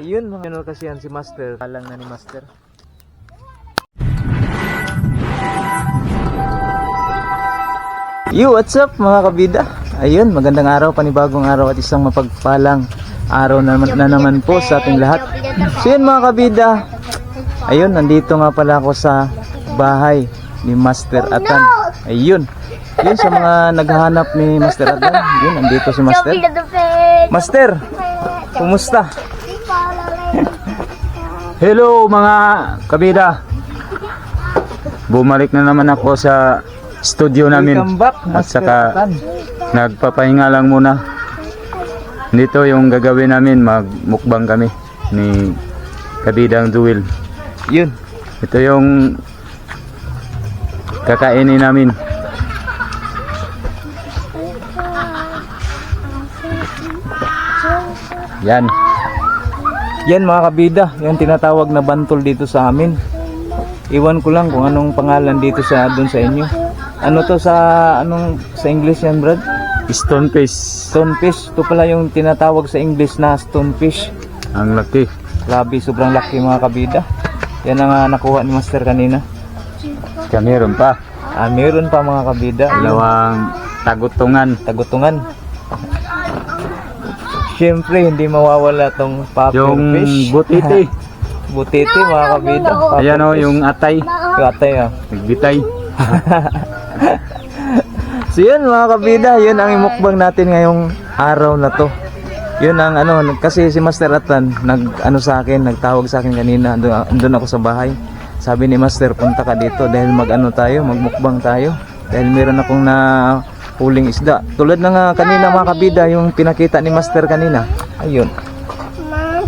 Ayun, mga ano kasi yan si Master. Alang na ni Master. Yo, what's up mga kabida? Ayun, magandang araw, panibagong araw at isang mapagpalang araw na, na naman po sa ating lahat. So yun mga kabida, ayun, nandito nga pala ako sa bahay ni Master Atan. Ayun, yun sa mga naghahanap ni Master Atan, yun, nandito si Master. Master, kumusta? Hello mga kabida. Bumalik na naman ako sa studio namin. At saka nagpapahinga lang muna. Dito yung gagawin namin, magmukbang kami ni Kabidang Duwil. Yun, Ito yung kakainin namin. Yan. Yan mga kabida, yan tinatawag na bantol dito sa amin. Iwan ko lang kung anong pangalan dito sa doon sa inyo. Ano to sa anong sa English yan, Brad? Stonefish. Stonefish. Ito pala yung tinatawag sa English na stonefish. Ang laki. Grabe, sobrang laki mga kabida. Yan ang ah, nakuha ni Master kanina. Kaya meron pa. Ah, meron pa mga kabida. Dalawang tagutungan. Tagutungan. Siyempre, hindi mawawala tong puffer Yung fish. butiti. Butiti mga kabida. Puffer Ayan o, fish. yung atay. Yung atay ah. Nagbitay. So yun mga kabida, yun ang imukbang natin ngayong araw na to. Yun ang ano, kasi si Master Atan nag ano sa akin, nagtawag sa akin kanina, doon, doon ako sa bahay. Sabi ni Master, punta ka dito dahil mag-ano tayo, magmukbang tayo. Dahil meron akong na huling isda. Tulad na nga kanina mga kabida, yung pinakita ni Master kanina. Ayun.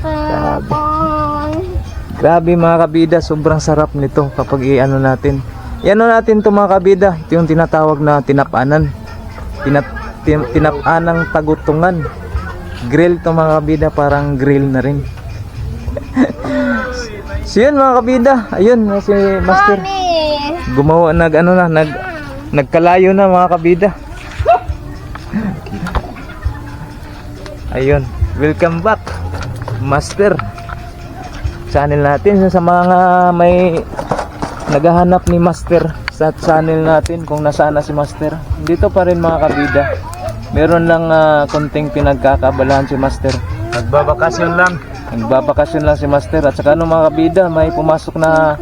Grabe. Grabe mga kabida, sobrang sarap nito kapag i-ano natin. I-ano natin to mga kabida, ito yung tinatawag na tinapanan. Tinap, tin, tinapanang tagutungan. Grill to mga kabida, parang grill na rin. so yun mga kabida, ayun si Master. Gumawa nag ano na, nag nagkalayo na mga kabida. Ayun, welcome back Master channel natin sa mga may naghahanap ni Master sa channel natin kung nasaan na si Master. Dito pa rin mga kabida. Meron lang ah, konting pinagkakabalahan si Master. Nagbabakasyon lang. Nagbabakasyon lang si Master at saka ano mga kabida, may pumasok na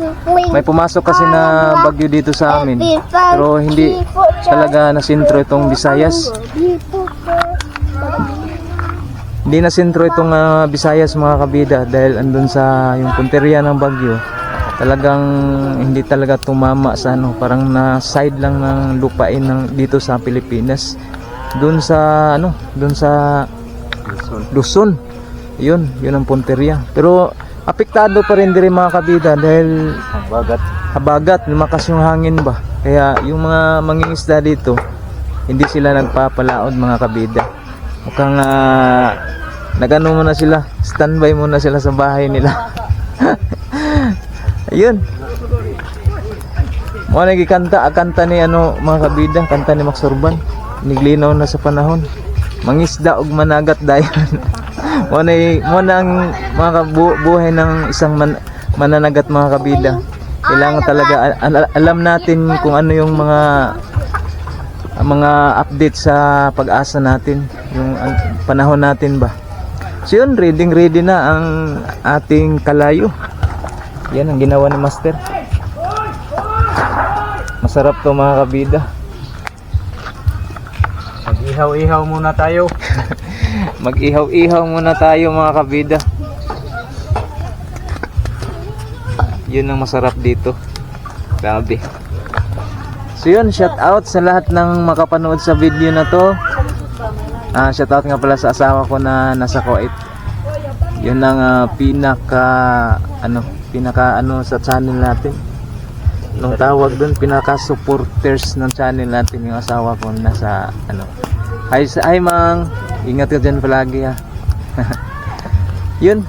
may pumasok kasi na bagyo dito sa amin. Pero hindi talaga nasintro itong Visayas. Hindi na sentro itong ah, Visayas mga kabida dahil andun sa yung punteriya ng Bagyo. Talagang hindi talaga tumama sa ano, parang na side lang ng lupain ng dito sa Pilipinas. Doon sa ano, doon sa Luzon. 'Yun, 'yun ang punteriya. Pero apektado pa rin din mga kabida dahil Bagat. habagat, lumakas yung hangin ba. Kaya yung mga mangingisda dito, hindi sila nagpapalaod mga kabida. Mukhang uh, nagano muna sila, standby muna sila sa bahay nila. Ayun. Mo nagi kanta, kanta ni ano mga kabida, kanta ni Max Urban. Niglinaw na sa panahon. Mangisda og managat dayon. mo na mo nang mga kabu- buhay ng isang man, mananagat mga kabida. Kailangan talaga al- al- alam natin kung ano yung mga ang mga update sa pag-asa natin, yung panahon natin ba. So yun, reading ready na ang ating kalayo. Yan ang ginawa ni Master. Masarap to mga kabida. Mag-ihaw-ihaw muna tayo. Mag-ihaw-ihaw muna tayo mga kabida. Yun ang masarap dito. Grabe. So yun, shout out sa lahat ng makapanood sa video na to. Ah, shout out nga pala sa asawa ko na nasa Kuwait. Yun ang ah, pinaka ano, pinaka ano sa channel natin. Nung tawag doon, pinaka supporters ng channel natin yung asawa ko nasa ano. Hi, hi Mang. Ingat ka dyan palagi ha. Yun,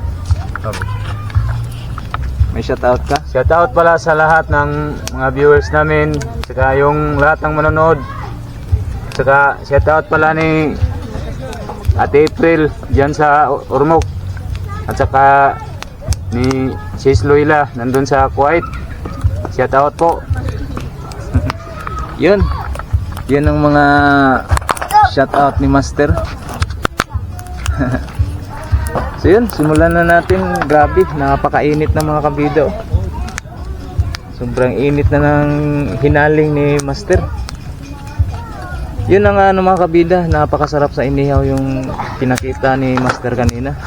may shout out ka? Shoutout pala sa lahat ng mga viewers namin. Saka yung lahat ng manonood. Saka shoutout pala ni Ate April dyan sa Ormoc. At saka ni Sis Loila nandun sa Kuwait. Shout out po. Yun. Yun ang mga shout out ni Master. so yun, simulan na natin. Grabe, napakainit ng mga kabida. Sobrang init na ng hinaling ni Master. Yun ang ano mga kabida, napakasarap sa inihaw yung pinakita ni Master kanina.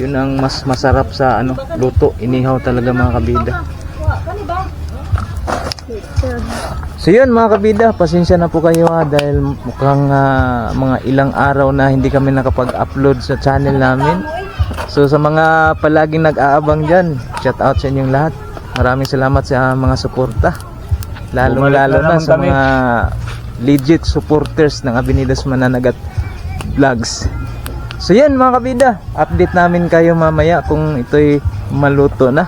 Yun ang mas masarap sa ano luto, inihaw talaga mga kabida. So yun mga kabida, pasensya na po kayo ha dahil mukhang ah, mga ilang araw na hindi kami nakapag-upload sa channel namin. So sa mga palaging nag-aabang dyan, shout out sa inyong lahat. Maraming salamat sa mga suporta. Lalo Bumalik lalo na na sa kami. mga legit supporters ng Abinidas Mananagat Vlogs. So yan mga kabida, update namin kayo mamaya kung ito'y maluto na.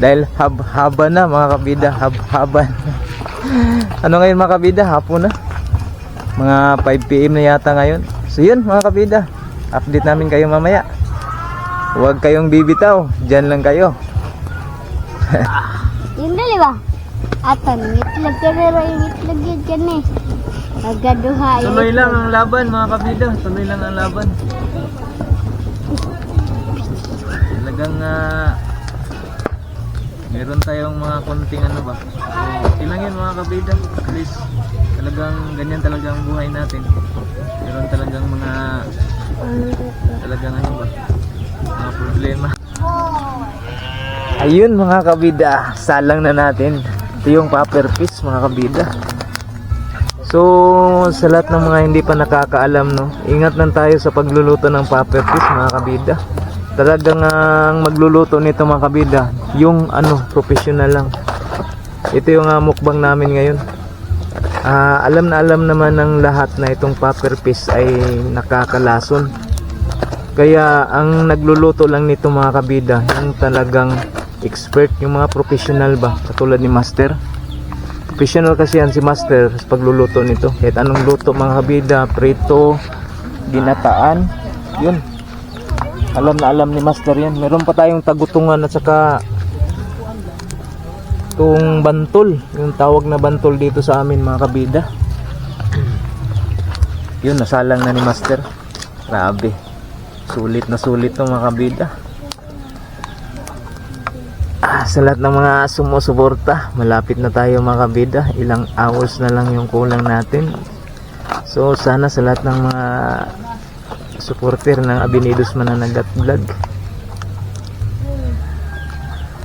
Dahil hab-haba na mga kabida, hab-haba na. ano ngayon mga kabida, hapon na. Mga 5pm na yata ngayon. So yun mga kabida, update namin kayo mamaya. Huwag kayong bibitaw, dyan lang kayo. Yung dalawa. Atan, itlog ka pero yung itlog yun dyan eh. Nagaduha yung Tuloy lang ang laban mga kabida, tuloy lang ang laban. Talagang ah, meron tayong mga konting ano ba. So, okay lang yun mga kabida. At least talagang ganyan talaga ang buhay natin. Meron talagang mga talagang ano ba mga problema. Ayun mga kabida, salang na natin. Ito yung paper piece mga kabida. So, sa lahat ng mga hindi pa nakakaalam, no, ingat lang tayo sa pagluluto ng paper fish, mga kabida. Talagang ang magluluto nito mga kabida, yung ano, professional lang. Ito yung ah, mukbang namin ngayon. Ah, alam na alam naman ng lahat na itong paper fish ay nakakalason. Kaya ang nagluluto lang nito mga kabida, yung talagang expert, yung mga professional ba, katulad ni Master. Professional kasi yan si Master sa pagluluto nito. Kahit anong luto mga kabida, prito, ginataan, yun. Alam na alam ni Master yan. Meron pa tayong tagutungan at saka itong bantol. Yung tawag na bantol dito sa amin mga kabida. Yun, nasalang na ni Master. Grabe. Sulit na sulit to mga kabida. Ah, sa lahat ng mga sumusuporta, malapit na tayo mga kabida. Ilang hours na lang yung kulang natin. So, sana sa lahat ng mga supporter ng Abinidos Mananagat Vlog.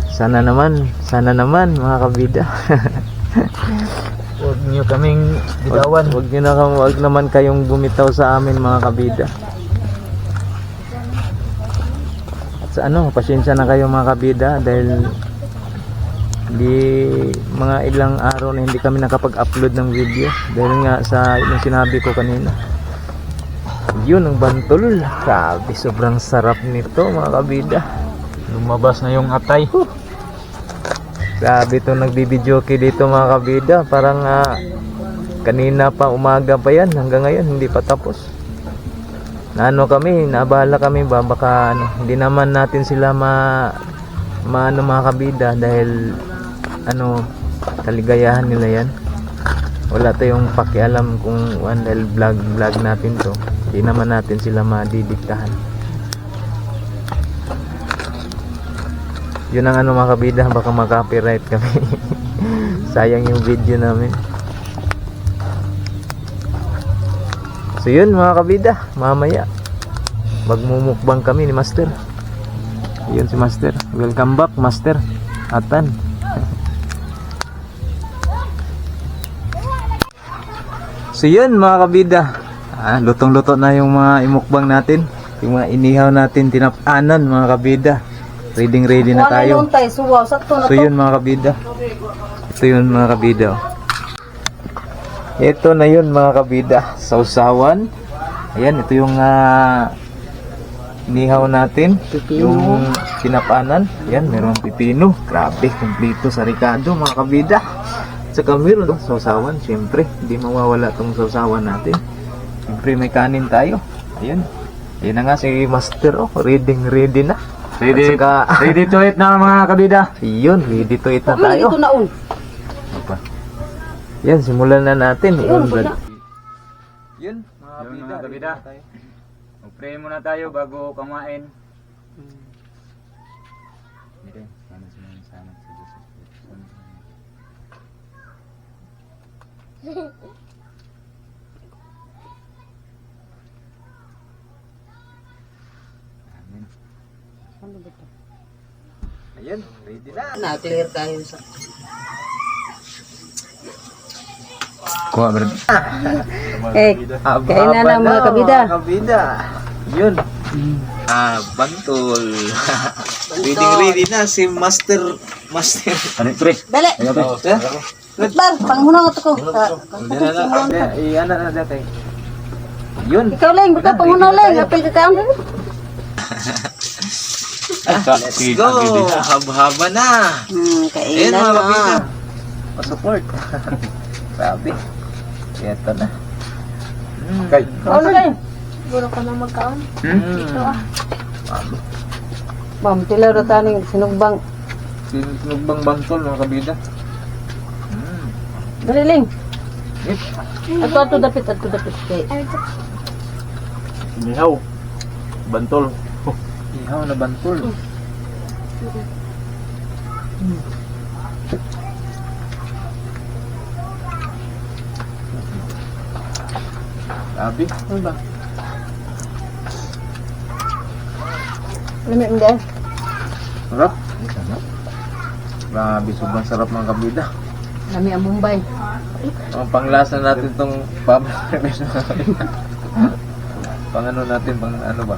Sana naman, sana naman mga kabida. Huwag nyo kaming bitawan. Huwag nyo na, huwag naman kayong bumitaw sa amin mga kabida. At sa ano, pasensya na kayo mga kabida dahil di mga ilang araw na hindi kami nakapag-upload ng video dahil nga sa yung sinabi ko kanina. Yun ang bantol. Grabe, sobrang sarap nito mga kabida. Lumabas na yung atay. Grabe itong nagbibidyoke dito mga kabida. Parang ah, kanina pa umaga pa yan. Hanggang ngayon hindi pa tapos. Ano kami, naabala kami ba baka ano, hindi naman natin sila ma maano mga kabida dahil ano kaligayahan nila yan. Wala tayong pakialam kung ano, dahil vlog vlog natin to. Hindi naman natin sila madidiktahan. Yun ang ano mga kabida, baka mag-copyright kami. Sayang yung video namin. So yun mga kabida, mamaya magmumukbang kami ni Master. Yun si Master. Welcome back Master. Atan. so yun mga kabida. Ah, lutong-luto na yung mga imukbang natin. Yung mga inihaw natin, tinapanan mga kabida. Ready ready na tayo. So yun mga kabida. Ito yun mga kabida. Ito na yun mga kabida. Sausawan. Ayan, ito yung ah, nihaw natin. Yung sinapanan. Ayan, meron pipino. Grabe, kumpleto sa Ricardo mga kabida. Saka meron sausawan. Siyempre, hindi mawawala itong sausawan natin. Siyempre may kanin tayo. Ayan. Yan na nga si Master oh, reading ready na. Ready, saka- ready to eat na mga kabida. Yun, ready to eat na tayo. Ito na un. Apa? Yan, simulan na natin. Yun, Brad. Yun, mga Yun, mga kabida. na. Mag-pray muna tayo bago kumain. Hindi, sana sila sana si Jesus. Amen. Ayun, ready na. Na-clear tayo sa... Kuha, bro. Eh, Kainan lang, mga kabida. Mga kabida. Yun. Ah, bantol. ready ready na si Master Master. Ano, pre? dali. Yeah. Bar, panghunang ito ko. Na lang. Eh, ano na dati. Yun. Ikaw lang, baka panghunang lang. Apil ka kaon. Let's go. Haba-haba na. Hmm, kainan mga na. Pa-support. Sabi. Ito na. Mm. Kay. Kaon na lang. Siguro ka na magkaon. Mm. Ma'am, tila ro taning sinugbang. Sinugbang bantol mga kabida. Mm. Dali lang. Yep. Ato ato dapit ato dapit kay. Mihaw. Bantol. Ihaw na bantol. Sabi. Ano ba? Lamig hindi. Sarap. Grabe, sobrang sarap mga kabida. Lami ang Mumbai. Ang panglasa natin tong pub pang ano natin, pang ano ba?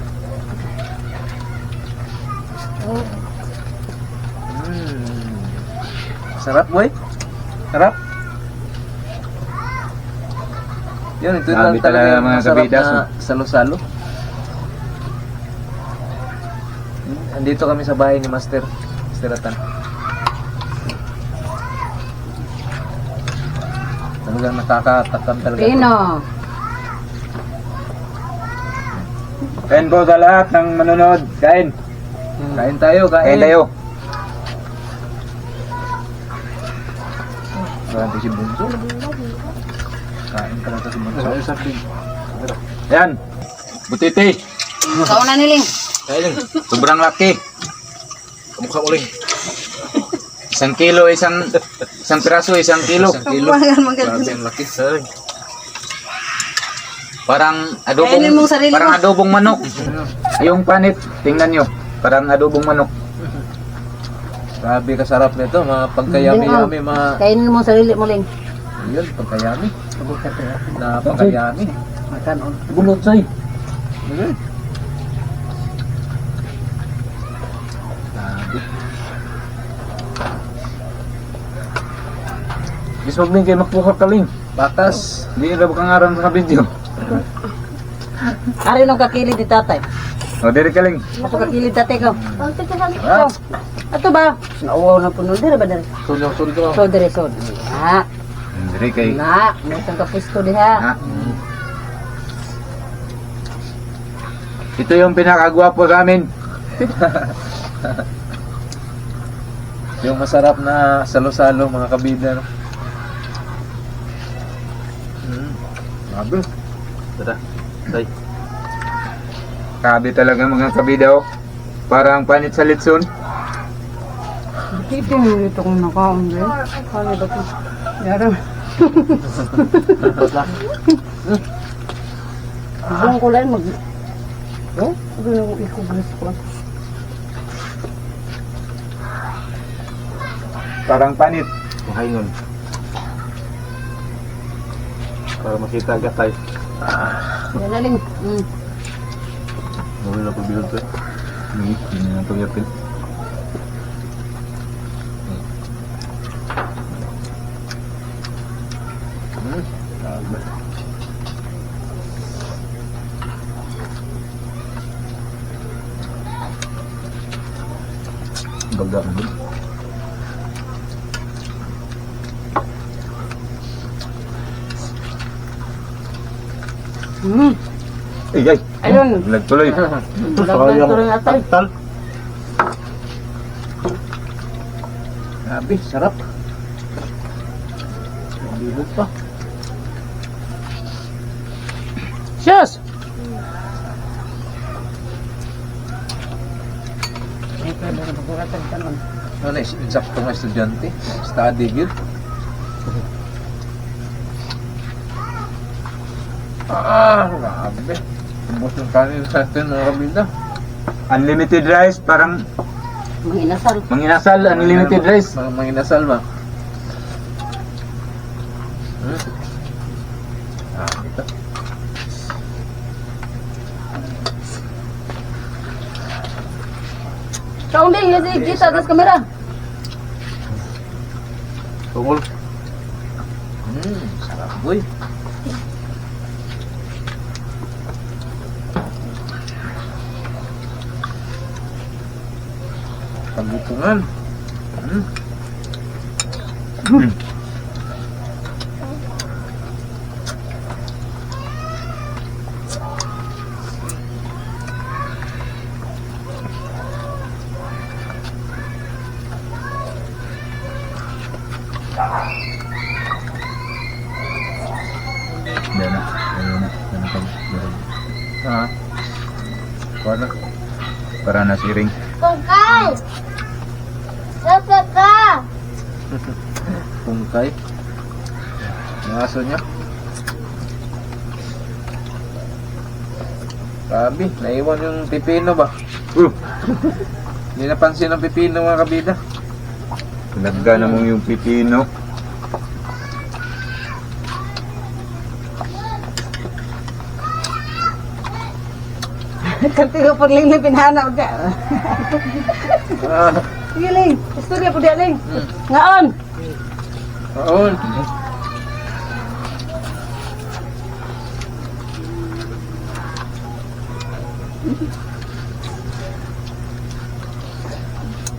Mm. Sarap, boy. Sarap. Yun, ito Grabe lang talaga yung mga masarap kabidas, na salo-salo. Hmm, Andito kami sa bahay ni Master. Master Atan. Talagang nakakatakam talaga. to. Pino. Kain po sa lahat ng manonood. Kain. Kain tayo, kain. Kain tayo. Grabe si Bunso. Kain pala ito si Bunso. Yan. Butiti. Kaon na niling. Kain. Sobrang laki. Kamukha mo rin. Isang kilo, isang isang piraso, isang kilo. Isang kilo. Grabe ang laki. Sir. Parang adobong Kainin mong sarili parang mo. adobong manok. Yung panit, tingnan nyo. Parang adobong manok. Grabe kasarap nito. Mga pagkayami-yami. Mga... Kainin mo ang sarili mo ling. Yun, pagkayami. Napakayami. Makan on. Bulot say. Grabe. Bis wag din kayo magpuhak kaling. Bakas. Hindi nila ba kangaran sa video. Ari nung kakilid ni tatay. O, diri kaling. Ato kakilid tatay ko. Ka sa Ah, Ato ba? Nauwaw na puno. Dira ba dira? sulong-sulong. So, dira so. Ha. Diri kay. Na. May isang kapusto diha. Ha? Ito yung pinakagwapo sa amin. Yung masarap na salo-salo mga kabida. No? Mm. Grabe. Tara. Tay. Grabe talaga mga kabida oh. Parang panit sa litson. Ito yung ito kong nakaon. Kaya ba ito? Yara. Ko lang mag... Oh? Ano yung ikuglas ko? Parang panit. Makaingon. Para makita agad tayo. Yan na ling. Mm. Mawala na pabilog to. Hindi, hindi na ito yapin. Hmm. Grabe. Baga mo din. Mm. Ay, ay. Ay, yun. Nagtuloy. Lagyan tuloy na atay. Grabe, sarap. Libog pa. Shush! Ano, is insakto nga estudyante. Study good. Ah, grabe. Ubus ng kanin sa atin, mga kabida. Unlimited rice, parang Mga inasal. manginasal, unlimited rice. Mga mga inasal ba? Hmm? Ah, ito. Kaunding, hindi kita atas kamera. Tungol. Hmm, sarap boy. Pagbutungan. Hmm. Yan na. Yan na Ha? Kuha na. Para na si Ring. Tungkay. Yung aso niya. Sabi, naiwan yung pipino ba? Uh! Hindi napansin ang pipino mga kabida. Pinagga na mo yung pipino. Kanti ko pag ling pinahana udah. Ah, Sige ling, istorya po dia ling. Ngaon. Oo.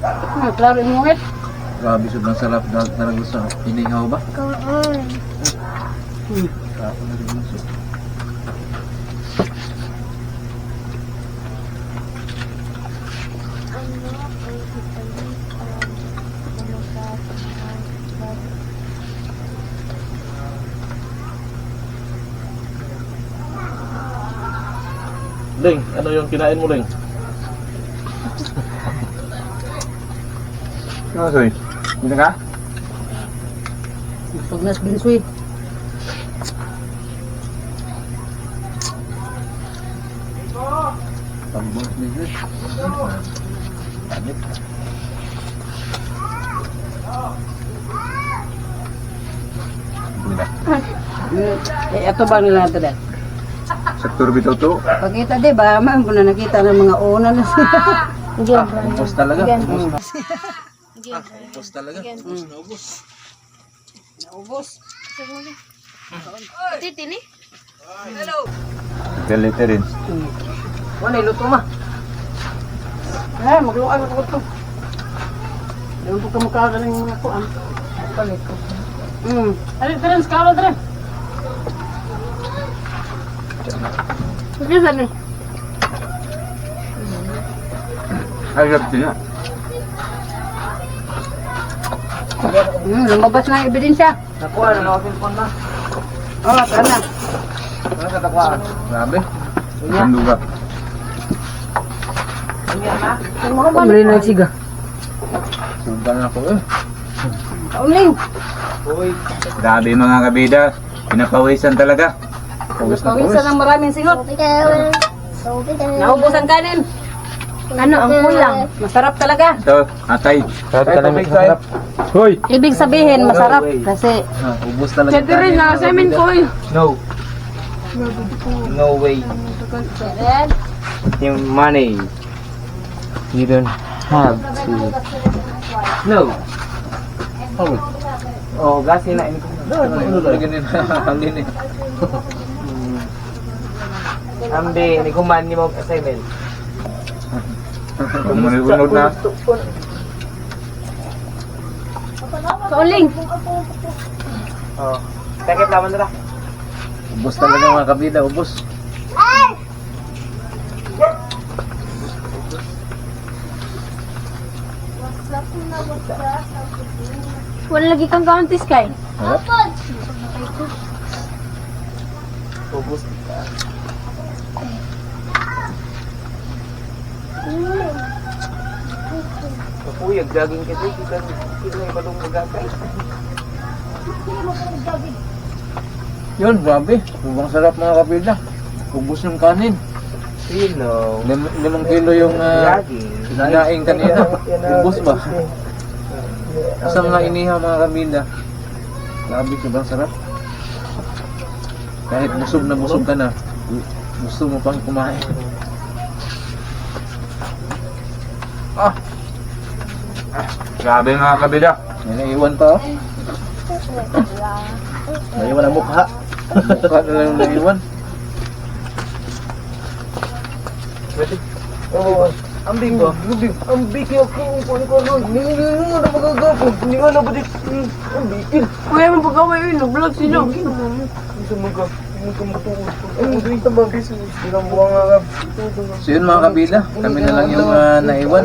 Ah, klaro yung ngit. Grabe sobrang sarap na talaga sa inihaw ba? Kaon. Sarap na rin gusto. Ling, ano yung kinain mo, Ling? Ano soy? Hindi ka? Pag nas business. Damit. Hindi na. Eh, ito ba nila ito dahil? Sektor bitaw to. Pagkita di ba, ma'am, kung na nakita ng mga una na siya. Ah, ubos talaga. Ubos. Ah, ubos talaga. Ubos na ubos. Naubos. Titini? Galite rin. Wala, iluto ma. Eh, magluan ako ito. Ewan po kamukha ka ng mga kuan. Palit ko. Hmm. Ari, tren, skala, tren. Sige? Ay, sarap din na. Hmm, lumabas na ang ebidensya. Nakuha na ako cellphone na. Oh, tara na. Ano sa takuha? Grabe. Sanduga. Kumuli na siga. Na ako eh. Kauling. Grabe mga kabida. Pinapawisan talaga. Ubos na Pawisan eh. ng maraming singot. Ang kanin. Ano ang kulang? Masarap talaga. Ito, atay. Sarap talaga. Sarap. Hoy! Ibig sabihin, masarap. Kasi, Ah, ubos talaga. Siyempre na, sa amin ko No. No way. Yung money. You don't have to. No. Oh. Oh, gasi na. No, no, ganun Ambi ni. Ambi, niguman ni mo pa seven. Kumunod na. Kauling. Oh. Sakit naman nila. Ubus talaga mga kabida, ubus. Ay! Wala lagi kang kauntis kay? Wala. Ubus. Ubus. Kapuyag, daging kasi, kita kita yung balong magagay. Yun, grabe. Sobrang sarap mga kapila. Ubus ng kanin. Sino? Lim limang kilo yung uh, nanaing kanina. Ubus ba? Asang nga inihaw mga kapila. Grabe, sobrang sarap. Kahit busog na busog ka na, gusto mo pang kumain. Grabe mga kabida. may naiwan pa oh. Naiwan ang mukha. Mukha na lang naiwan. Oo. Ang bing ba? Ang biki ako. Kung ko nun. Hindi nga na magagapo. Hindi nga na ba Ang biki. Kuya mo pag-away yun, nag-vlog sila. Mo mo ka matuwa. Ang dito So yun mga kabila, kami na lang yung uh, naiwan.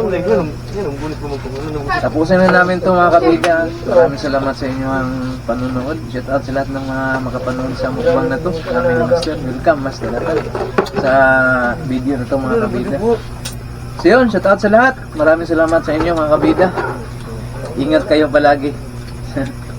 Tapusin na namin to mga kabila. Maraming salamat sa inyo ang panunood. Shout out sa lahat ng mga makapanood sa mukbang na to. Maraming master. Welcome Master Atan sa video na to mga kabila. So yun, shout out sa lahat. Maraming salamat sa inyo mga kabila. Ingat kayo palagi.